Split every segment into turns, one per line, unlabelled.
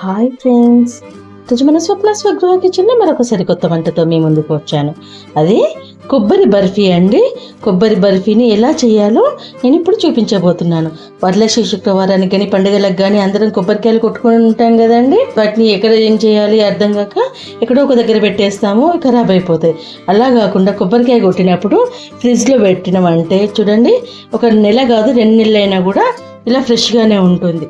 Hi friends తుజమన స్వప్న స్వగృహ కిచెన్లో మరొక సరికొత్త వంటతో మీ ముందుకు వచ్చాను. అది కొబ్బరి బర్ఫీ అండి. కొబ్బరి బర్ఫీని ఎలా చేయాలో నేను ఇప్పుడు చూపించబోతున్నాను. వరలక్ష్మి శుక్రవారానికి కానీ పండుగలకు కానీ అందరం కొబ్బరికాయలు కొట్టుకొని ఉంటాం కదండి. వాటిని ఎక్కడ ఏం చేయాలి అర్థం కాక ఎక్కడో ఒక దగ్గర పెట్టేస్తాము ఖరాబ్ అయిపోతాయి. అలా కాకుండా కొబ్బరికాయ కొట్టినప్పుడు ఫ్రిడ్జ్లో పెట్టినామంటే చూడండి ఒక నెల కాదు రెండు నెలలైనా కూడా ఇలా ఫ్రెష్గానే ఉంటుంది.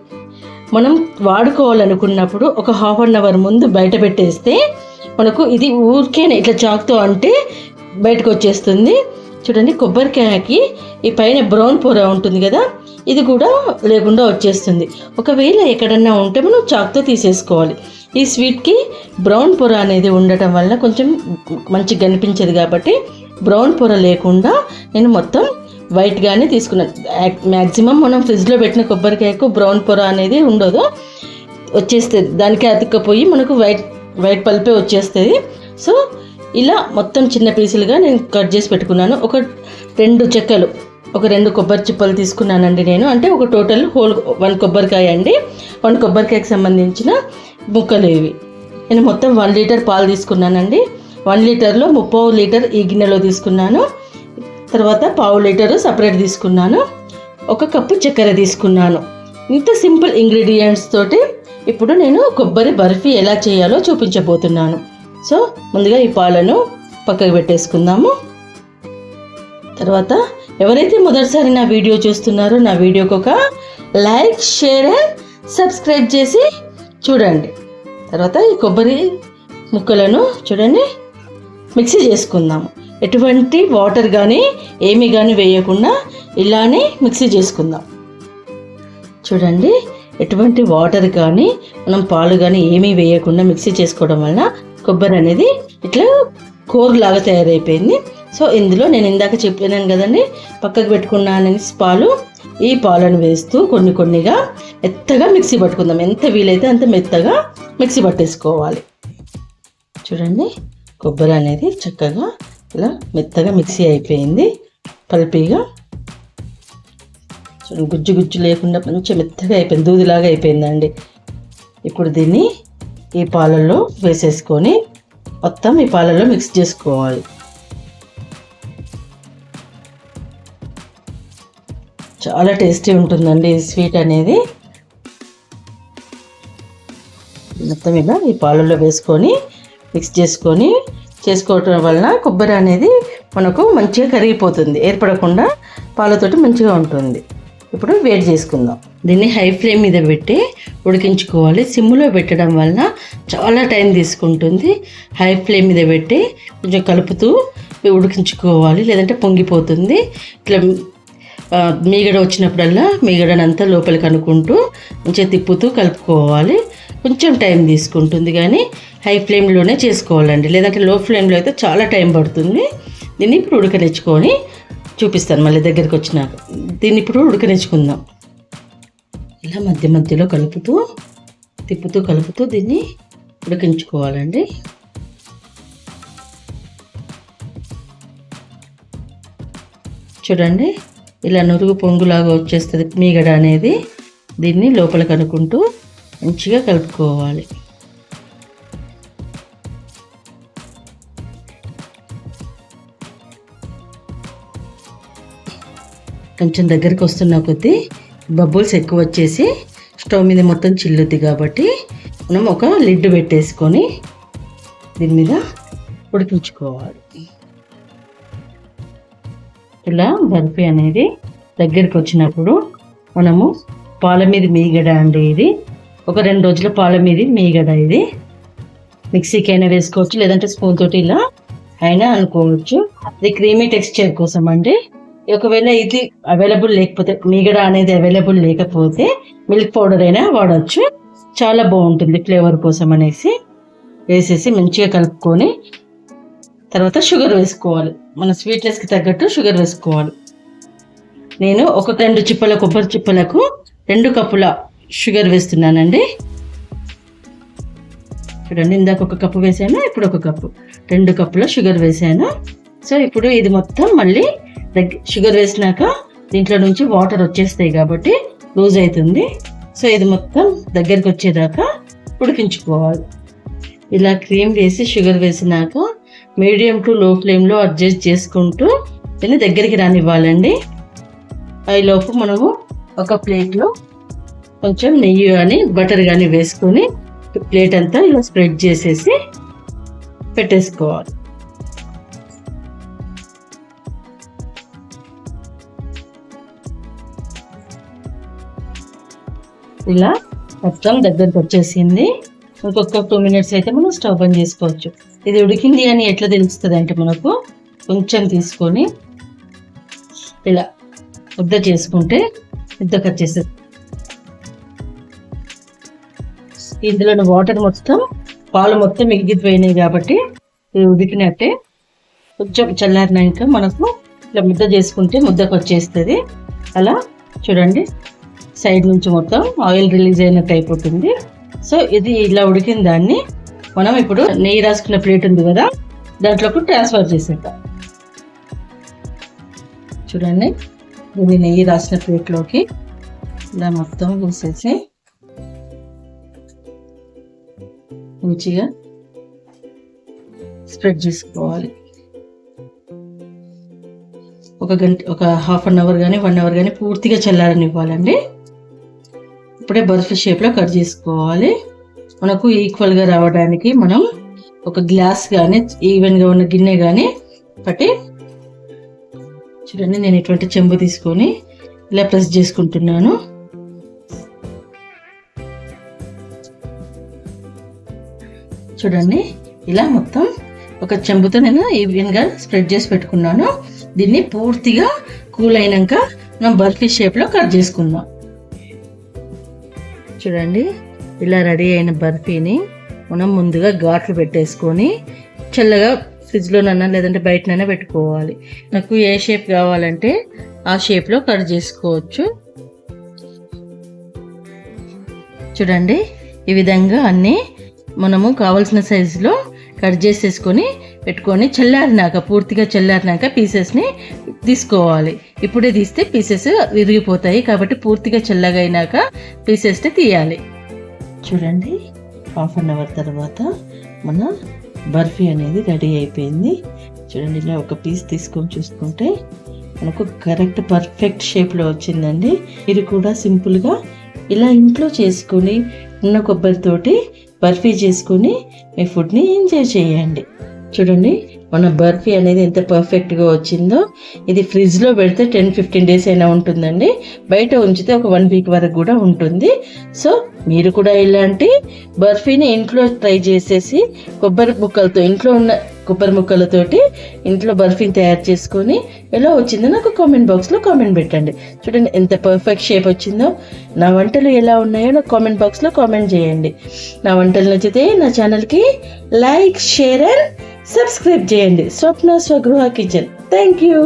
మనం వాడుకోవాలనుకున్నప్పుడు ఒక హాఫ్ అన్ అవర్ ముందు బయట పెట్టేస్తే మనకు ఇది ఊరికేనే ఇట్లా చాక్తో అంటే బయటకు వచ్చేస్తుంది చూడండి కొబ్బరికాయకి ఈ పైన బ్రౌన్ పొర ఉంటుంది కదా ఇది కూడా లేకుండా వచ్చేస్తుంది. ఒకవేళ ఎక్కడన్నా ఉంటే మనం చాక్తో తీసేసుకోవాలి. ఈ స్వీట్కి బ్రౌన్ పొర అనేది ఉండటం వల్ల కొంచెం మంచిగా కనిపించదు కాబట్టి బ్రౌన్ పొర లేకుండా నేను మొత్తం వైట్గానే తీసుకున్నాను మ్యాక్సిమం మనం ఫ్రిడ్జ్లో పెట్టిన కొబ్బరికాయకు బ్రౌన్ పొర అనేది ఉండదు. వచ్చేస్తుంది. దానికి అతుక్కపోయి మనకు వైట్ వైట్ పల్పే వచ్చేస్తుంది. సో ఇలా మొత్తం చిన్న పీసులుగా నేను కట్ చేసి పెట్టుకున్నాను. ఒక రెండు చెక్కలు ఒక రెండు కొబ్బరి చిప్పలు తీసుకున్నానండి నేను. అంటే ఒక టోటల్ హోల్ వన్ కొబ్బరికాయ అండి. వన్ కొబ్బరికాయకి సంబంధించిన ముక్కలు ఇవి. నేను మొత్తం వన్ లీటర్ పాలు తీసుకున్నానండి. వన్ లీటర్లో ముప్పై లీటర్ ఈ గిన్నెలో తీసుకున్నాను. తర్వాత పావు లీటరు సపరేట్ తీసుకున్నాను. ఒక కప్పు చక్కెర తీసుకున్నాను. ఇంత సింపుల్ ఇంగ్రీడియంట్స్ తోటి ఇప్పుడు నేను కొబ్బరి బర్ఫీ ఎలా చేయాలో చూపించబోతున్నాను. సో ముందుగా ఈ పాలను పక్కకు పెట్టేసుకుందాము. తర్వాత ఎవరైతే మొదటిసారి నా వీడియో చూస్తున్నారో నా వీడియోకి ఒక లైక్ షేర్ అండ్ సబ్స్క్రైబ్ చేసి చూడండి. తర్వాత ఈ కొబ్బరి ముక్కలను చూడండి. మిక్సీ చేసుకుందాము. ఎటువంటి వాటర్ కానీ ఏమి కానీ వేయకుండా ఇలానే మిక్సీ చేసుకుందాం. చూడండి ఎటువంటి వాటర్ కానీ మనం పాలు కానీ ఏమీ వేయకుండా మిక్సీ చేసుకోవడం వల్ల కొబ్బరి అనేది ఇట్లా కోరులాగా తయారైపోయింది. సో ఇందులో నేను ఇందాక చెప్పినాను కదండి పక్కకు పెట్టుకున్నానని పాలు ఈ పాలను వేస్తూ కొన్ని కొన్నిగా మెత్తగా మిక్సీ పట్టుకుందాం. ఎంత వీలైతే అంత మెత్తగా మిక్సీ పట్టేసుకోవాలి. చూడండి కొబ్బరి అనేది చక్కగా ఇలా మెత్తగా మిక్సీ అయిపోయింది. పల్పీగా చూడండి గుజ్జు గుజ్జు లేకుండా మంచి మెత్తగా అయిపోయింది దూదిలాగా అయిపోయిందండి. ఇప్పుడు దీన్ని ఈ పాలల్లో వేసేసుకొని మొత్తం ఈ పాలల్లో మిక్స్ చేసుకోవాలి. చాలా టేస్టీ ఉంటుందండి ఈ స్వీట్ అనేది. మొత్తం ఇలా ఈ పాలల్లో వేసుకొని మిక్స్ చేసుకొని చేసుకోవటం వలన కొబ్బరి అనేది మనకు మంచిగా కరిగిపోతుంది. ఏర్పడకుండా పాలతోటి మంచిగా ఉంటుంది. ఇప్పుడు వేడి చేసుకుందాం. దీన్ని హై ఫ్లేమ్ మీద పెట్టి ఉడికించుకోవాలి. సిమ్లో పెట్టడం వలన చాలా టైం తీసుకుంటుంది. హై ఫ్లేమ్ మీద పెట్టి కొంచెం కలుపుతూ ఉడికించుకోవాలి. లేదంటే పొంగిపోతుంది. ఇట్లా మీగడ వచ్చినప్పుడల్లా మీగడనంతా లోపలికి అనుకుంటూ మంచిగా తిప్పుతూ కలుపుకోవాలి. కొంచెం టైం తీసుకుంటుంది. కానీ హై ఫ్లేమ్లోనే చేసుకోవాలండి. లేదంటే లో ఫ్లేమ్లో అయితే చాలా టైం పడుతుంది. దీన్ని ఇప్పుడు ఉడకనిచ్చుకొని చూపిస్తాను మళ్ళీ దగ్గరికి వచ్చినాక. దీన్ని ఇప్పుడు ఉడకనిచ్చుకుందాం. ఇలా మధ్య మధ్యలో కలుపుతూ తిప్పుతూ కలుపుతూ దీన్ని ఉడికించుకోవాలండి. చూడండి ఇలా నురుగు పొంగులాగా వచ్చేస్తుంది మీగడ అనేది. దీన్ని లోపలికి అనుకుంటూ మంచిగా కలుపుకోవాలి. కొంచెం దగ్గరికి వస్తున్న కొద్దీ బబుల్స్ ఎక్కువ వచ్చేసి స్టవ్ మీద మొత్తం చిల్లుద్ది కాబట్టి మనం ఒక లిడ్ పెట్టేసుకొని దీని మీద ఉడికించుకోవాలి. ఇలా బర్ఫీ అనేది దగ్గరికి వచ్చినప్పుడు మనము పాల మీద మీగడ అండి ఇది. ఒక రెండు రోజుల పాల మీద మీగడ ఇది. మిక్సీకి అయినా వేసుకోవచ్చు లేదంటే స్పూన్ తోటి ఇలా అయినా అనుకోవచ్చు. ఇది క్రీమీ టెక్స్చర్ కోసం అండి. ఒకవేళ ఇది అవైలబుల్ లేకపోతే మీగడ అనేది అవైలబుల్ లేకపోతే మిల్క్ పౌడర్ అయినా వాడచ్చు. చాలా బాగుంటుంది ఫ్లేవర్ కోసం అనేసి. వేసేసి మంచిగా కలుపుకొని తర్వాత షుగర్ వేసుకోవాలి. మన స్వీట్నెస్కి తగ్గట్టు షుగర్ వేసుకోవాలి. నేను ఒక రెండు చిప్పల కొబ్బరి చిప్పలకు రెండు కప్పుల షుగర్ వేస్తున్నానండి. చూడండి ఇందాక ఒక కప్పు వేసాను ఇప్పుడు ఒక కప్పు. రెండు కప్పుల షుగర్ వేసాను. సో ఇప్పుడు ఇది మొత్తం మళ్ళీ దగ్గ షుగర్ వేసినాక దీంట్లో నుంచి వాటర్ వచ్చేస్తాయి కాబట్టి లూజ్ అవుతుంది. సో ఇది మొత్తం దగ్గరికి వచ్చేదాకా ఉడికించుకోవాలి. ఇలా క్రీమ్ వేసి షుగర్ వేసినాక మీడియం టు లో ఫ్లేమ్లో అడ్జస్ట్ చేసుకుంటూ దీన్ని దగ్గరికి రానివ్వాలండి. లోపు మనము ఒక ప్లేట్లో కొంచెం నెయ్యి కానీ బటర్ కానీ వేసుకొని ప్లేట్ అంతా ఇలా స్ప్రెడ్ చేసేసి పెట్టేసుకోవాలి. ఇలా మొత్తం దగ్గరకు వచ్చేసింది. ఇంకొక టూ మినిట్స్ అయితే మనం స్టవ్ బంద్ చేసుకోవచ్చు. ఇది ఉడికింది అని ఎట్లా తెలుస్తుంది అంటే మనకు కొంచెం తీసుకొని ఇలా ముద్ద చేసుకుంటే ముద్దకు వచ్చేస్తుంది ఇందులోని వాటర్ మొత్తం పాలు మొత్తం మిగిలిపోయినాయి కాబట్టి ఇది ఉడికినట్టే. కొంచెం చల్లారినాక మనకు ఇట్లా ముద్ద చేసుకుంటే ముద్దకు వచ్చేస్తుంది. అలా చూడండి. సైడ్ నుంచి మొత్తం ఆయిల్ రిలీజ్ అయినట్టు అయిపోతుంది సో ఇది ఇలా ఉడికిన దాన్ని మనం ఇప్పుడు నెయ్యి రాసుకున్న ప్లేట్ ఉంది కదా దాంట్లోకి ట్రాన్స్ఫర్ చేసేద్దాం. చూడండి ఇది నెయ్యి రాసిన ప్లేట్లోకి ఇలా మొత్తం వేసేసి మంచిగా స్ప్రెడ్ చేసుకోవాలి. ఒక గంట ఒక హాఫ్ అన్ అవర్ కానీ వన్ అవర్ కానీ పూర్తిగా చల్లారని ఇవ్వాలండి ఇప్పుడే బర్ఫ్ షేప్లో కట్ చేసుకోవాలి. మనకు ఈక్వల్గా రావడానికి మనం ఒక గ్లాస్ కానీ ఈవెన్గా ఉన్న గిన్నె కానీ పట్టి చూడండి నేను ఇటువంటి చెంబు తీసుకొని ఇలా ప్రెస్ చేసుకుంటున్నాను. చూడండి ఇలా మొత్తం ఒక చెంబుతో నేను ఈవెన్గా స్ప్రెడ్ చేసి పెట్టుకున్నాను. దీన్ని పూర్తిగా కూల్ అయినాక మనం బర్ఫీ షేప్లో కట్ చేసుకుందాం. చూడండి. ఇలా రెడీ అయిన బర్ఫీని మనం ముందుగా ఘాట్లు పెట్టేసుకొని చల్లగా ఫ్రిడ్జ్లోనన్నా లేదంటే బయటనైనా పెట్టుకోవాలి. నాకు ఏ షేప్ కావాలంటే ఆ షేప్లో కట్ చేసుకోవచ్చు. చూడండి. ఈ విధంగా అన్నీ మనము కావాల్సిన సైజులో కట్ చేసేసుకొని పెట్టుకొని చల్లారినాక పూర్తిగా చల్లారినాక పీసెస్ని తీసుకోవాలి. ఇప్పుడే తీస్తే పీసెస్ విరిగిపోతాయి కాబట్టి పూర్తిగా చల్లగా పీసెస్ని తీయాలి. చూడండి హాఫ్ అన్ అవర్ తర్వాత మన బర్ఫీ అనేది రెడీ అయిపోయింది. చూడండి ఇలా ఒక పీస్ తీసుకొని చూసుకుంటే మనకు కరెక్ట్ పర్ఫెక్ట్ షేప్లో వచ్చిందండి. ఇది కూడా సింపుల్గా ఇలా ఇంట్లో చేసుకొని ఉన్న కొబ్బరితోటి బర్ఫీ చేసుకొని మీ ఫుడ్ని ఎంజాయ్ చేయండి. చూడండి మన బర్ఫీ అనేది ఎంత పర్ఫెక్ట్గా వచ్చిందో. ఇది ఫ్రిడ్జ్లో పెడితే టెన్ ఫిఫ్టీన్ డేస్ అయినా ఉంటుందండి. బయట ఉంచితే ఒక వన్ వీక్ వరకు కూడా ఉంటుంది. సో మీరు కూడా ఇలాంటి బర్ఫీని ఇంట్లో ట్రై చేసేసి కొబ్బరి ముక్కలతో ఇంట్లో ఉన్న కొబ్బరి ముక్కలతోటి ఇంట్లో బర్ఫీని తయారు చేసుకొని ఎలా వచ్చిందో నాకు కామెంట్ బాక్స్లో కామెంట్ పెట్టండి. చూడండి ఎంత పర్ఫెక్ట్ షేప్ వచ్చిందో. నా వంటలు ఎలా ఉన్నాయో నాకు కామెంట్ బాక్స్లో కామెంట్ చేయండి. నా వంటలు నచ్చితే నా ఛానల్కి లైక్ షేర్ అండ్ సబ్స్క్రైబ్ చేయండి. Swapna Swagruha kitchen. Thank you